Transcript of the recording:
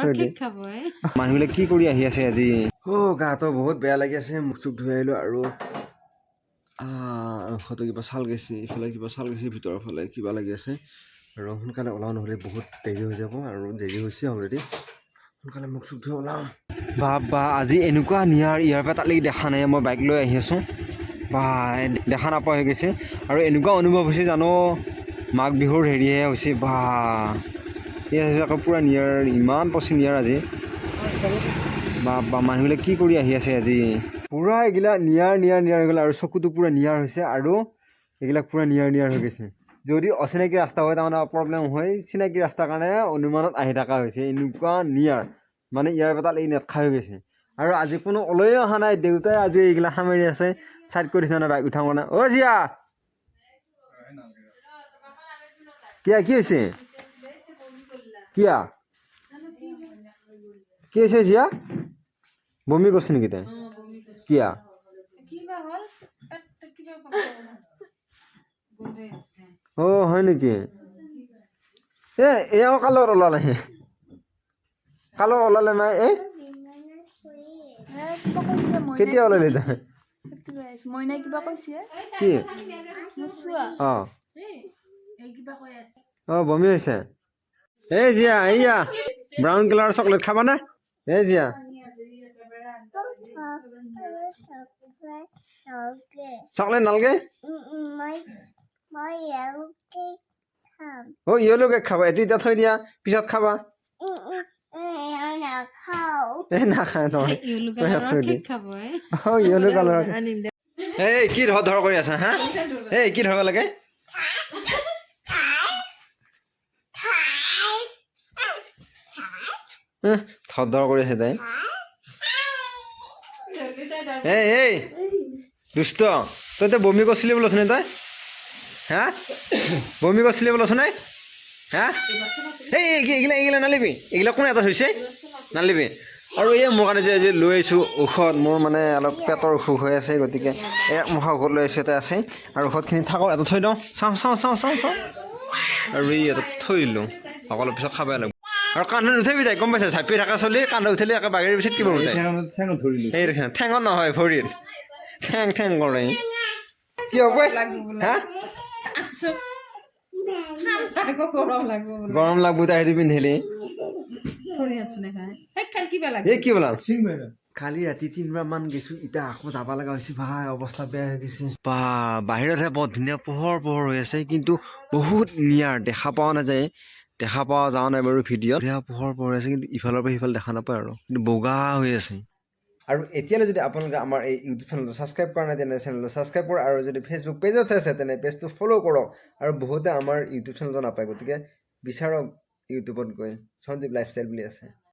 থৈ মানুহবিলাক কি কৰি আহি আছে আজি? অ গাটো বহুত বেয়া লাগি আছে মুখ চুখ ধুই আহিলোঁ আৰু ঔষধো কিবা ছাল গৈছে ইফালে কিবা ছাল গৈছে ভিতৰৰ ফালে কিবা লাগি আছে। আৰু সোনকালে ওলাও নহ'লে বহুত দেৰি হৈ যাব আৰু দেৰি হৈছে অলৰেডি সোনকালে মুখ চুখ ধুই ওলাওঁ। বা বা আজি এনেকুৱা নিয়াৰ ইয়াৰ পৰা তালৈকে দেখা নাই মই বাইক লৈ আহি আছোঁ। বা দেখা নাপোৱা হৈ গৈছে। আৰু এনেকুৱা অনুভৱ হৈছে জানো মাঘ বিহুৰ হেৰিহে হৈছে বা। এই হৈছে আকৌ পূৰা নিয়াৰ ইমান পচি নিয়াৰ আজি। বা বা মানুহবিলাক কি কৰি আহি আছে আজি? পূৰা এইগিলা নিয়াৰ নিয়াৰ নিয়াৰ হৈ গ'ল আৰু চকুটো পূৰা নিয়াৰ হৈছে আৰু এইবিলাক পূৰা নিয়াৰ নিয়াৰ হৈ গৈছে। যদি অচিনাকি ৰাস্তা হয় তাৰমানে প্ৰব্লেম হয় চিনাকি ৰাস্তাৰ কাৰণে অনুমানত আহি থকা হৈছে। এনেকুৱা নিয়াৰ মানে ইয়াৰ পৰা তালৈকে নেট খাই হৈ গৈছে। আৰু আজি কোনো ওলৈয়ে অহা নাই দেউতাই আজি এইগিলা সামৰি আছে। চাইড কৰি দিছে মানে বাইক উঠাব কাৰণে। অ' জিয়া! কিয়া কি হৈছে? কিয়া? কি হৈছে জিয়া? বমি কৰিছে নেকি তাই? কিয়া? অ' হয় নেকি? এ এওঁ কালৰ ওলালে কালৰ ওলালে নাই এই কেতিয়া ওলালি তাই? মইনাই কিবা কৈছে। কি অঁ বমি হৈছে? এই জিয়া এইয়া ব্ৰাউন কালাৰৰ চকলেট খাবানে এই জিয়া। চকলেট নালগে? অ' ইয়েলো কেক খাবা। এটি এতিয়া থৈ দিয়া পিছত খাবা। খাব এ। এই কি ধৰ ধৰ কৰি আছা হা? এই কি ধৰিব লাগে? ধৰ ধৰ কৰি আছে তাই এই এই, দুষ্ট তই এতিয়া বমি কৰিছিলি বোলচোন তই? হা বমি কৰিছিলি বোলচোন হা এই, এই- এইগিলা এইগিলা নালিবি, এইগিলা কোনে এটা হৈছে নালিবি। আৰু এই মোৰ কাৰণে যে লৈ আহিছোঁ ঔষধ, মোৰ মানে অলপ পেটৰ অসুখ হৈ আছে, গতিকে এক মহা ঔষধ লৈ আহিছোঁ, এটা আছে। আৰু ঔষধখিনি থাকক, এটা থৈ দিওঁ। চাওঁ চাওঁ চাওঁ চাওঁ চাওঁ। আৰু এই, এটা থৈ দিলোঁ। অকল পিছত খাবই লাগিব। আৰু কান্ধত নুঠিবি তাই গম পাইছে? চাপি থকা চলি কান্ধত উঠিলে একে বাগেৰি পিছত কি কৰোঁ তাই এই দেখোন ঠেঙত নহয় ভৰিত। ঠেং ঠেং কৰে। কি হ'ব হা? গৰম লাগিব তাই সেইটো পিন্ধিলি। কিবা এই কি কালি ৰাতি তিনিবাৰ মান গৈছো এতিয়া আকৌ যাব লগা হৈছে ভাই অৱস্থা বেয়া হৈ গৈছে। বা বাহিৰতহে বৰ ধুনীয়া পোহৰ পোহৰ হৈ আছে কিন্তু বহুত নিয়াৰ দেখা পোৱা নাযায়। দেখা পোৱা যাওঁ নাই বাৰু ভিডিঅ'ত। সেয়া পোহৰ হৈ আছে কিন্তু ইফালৰ পৰা সিফালে দেখা নাপায় আৰু। কিন্তু বগা হৈ আছে। আৰু এতিয়ালৈ যদি আপোনালোকে আমাৰ এই ইউটিউব চেনেলটো ছাবস্ক্ৰাইব কৰা নাই, তেনে চেনেলটো ছাবস্ক্ৰাইব কৰক আৰু যদি ফেচবুক পেজত চাইছে তেনে পেজটো ফ'ল' কৰক আৰু বহুতে আমাৰ ইউটিউব চেনেলটো নাপায়। গতিকে বিচাৰক ইউটিউবত গৈ সঞ্জীৱ লাইফষ্টাইল বুলি আছে।